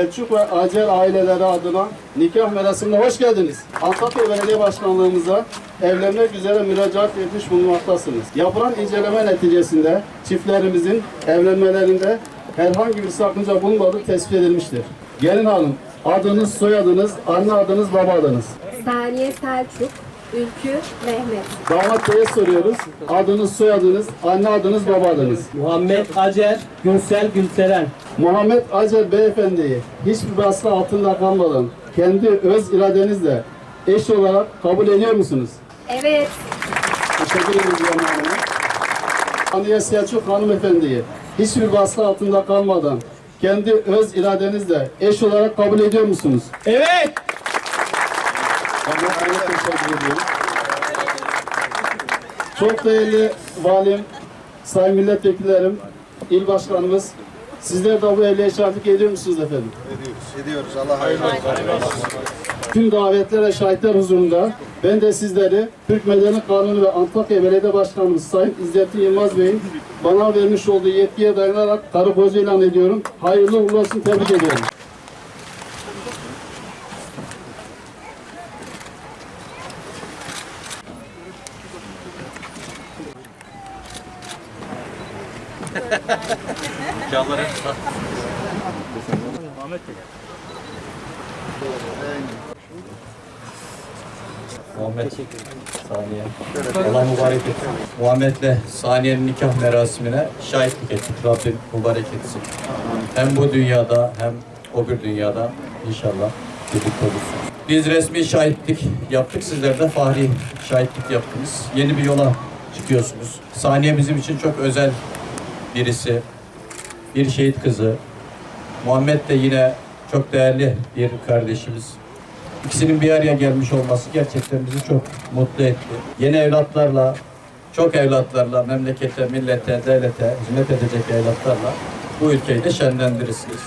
Selçuk ve Acer aileleri adına nikah merasimine hoş geldiniz. Antakya Belediye Başkanlığımıza evlenmek üzere müracaat etmiş bulunmaktasınız. Yapılan inceleme neticesinde çiftlerimizin evlenmelerinde herhangi bir sakınca bulunmadığı tespit edilmiştir. Gelin hanım, adınız, soyadınız, anne adınız, baba adınız. Saniye Selçuk, Ülkü Mehmet. Damat Bey'e soruyoruz. Adınız, soyadınız, anne adınız, baba adınız. Muhammed Acer, Gürsel Gülseren. Muhammed Acer Beyefendi'yi hiçbir baskı altında kalmadan kendi öz iradenizle eş olarak kabul ediyor musunuz? Evet, Teşekkür ederiz Yalnız Hanım'a. Selçuk Hanımefendi'yi hiçbir baskı altında kalmadan kendi öz iradenizle eş olarak kabul ediyor musunuz? Evet. Tamam, evet, teşekkür ediyorum. Çok değerli valim, sayın milletvekillerim, il başkanımız, sizler de bu evliliğe şahitlik ediyor musunuz efendim? Ediyoruz. Ediyoruz. Allah hayırlı olsun. Tüm davetler ve şahitler huzurunda ben de sizleri Türk Medeni Kanunu ve Antakya Belediye Başkanımız Sayın İzzettin Yılmaz Bey'in bana vermiş olduğu yetkiye dayanarak karı koca ilan ediyorum. Hayırlı uğurlu olsun tebrik ediyorum. Muhammed Saniye. Allah mübarek etsin. Muhammed'le Saniye'nin nikah merasimine şahitlik ettik. Rabbim mübarek etsin. Hem bu dünyada hem o bir dünyada inşallah birlikte olursunuz. Biz resmi şahitlik yaptık. Sizler de fahri şahitlik yaptınız. Yeni bir yola çıkıyorsunuz. Saniye bizim için çok özel birisi. Bir şehit kızı. Muhammed de yine çok değerli bir kardeşimiz. İkisinin bir araya gelmiş olması gerçekten bizi çok mutlu etti. Yeni evlatlarla, çok evlatlarla, memlekete, millete, devlete hizmet edecek evlatlarla bu ülkeyi de şenlendirirsiniz.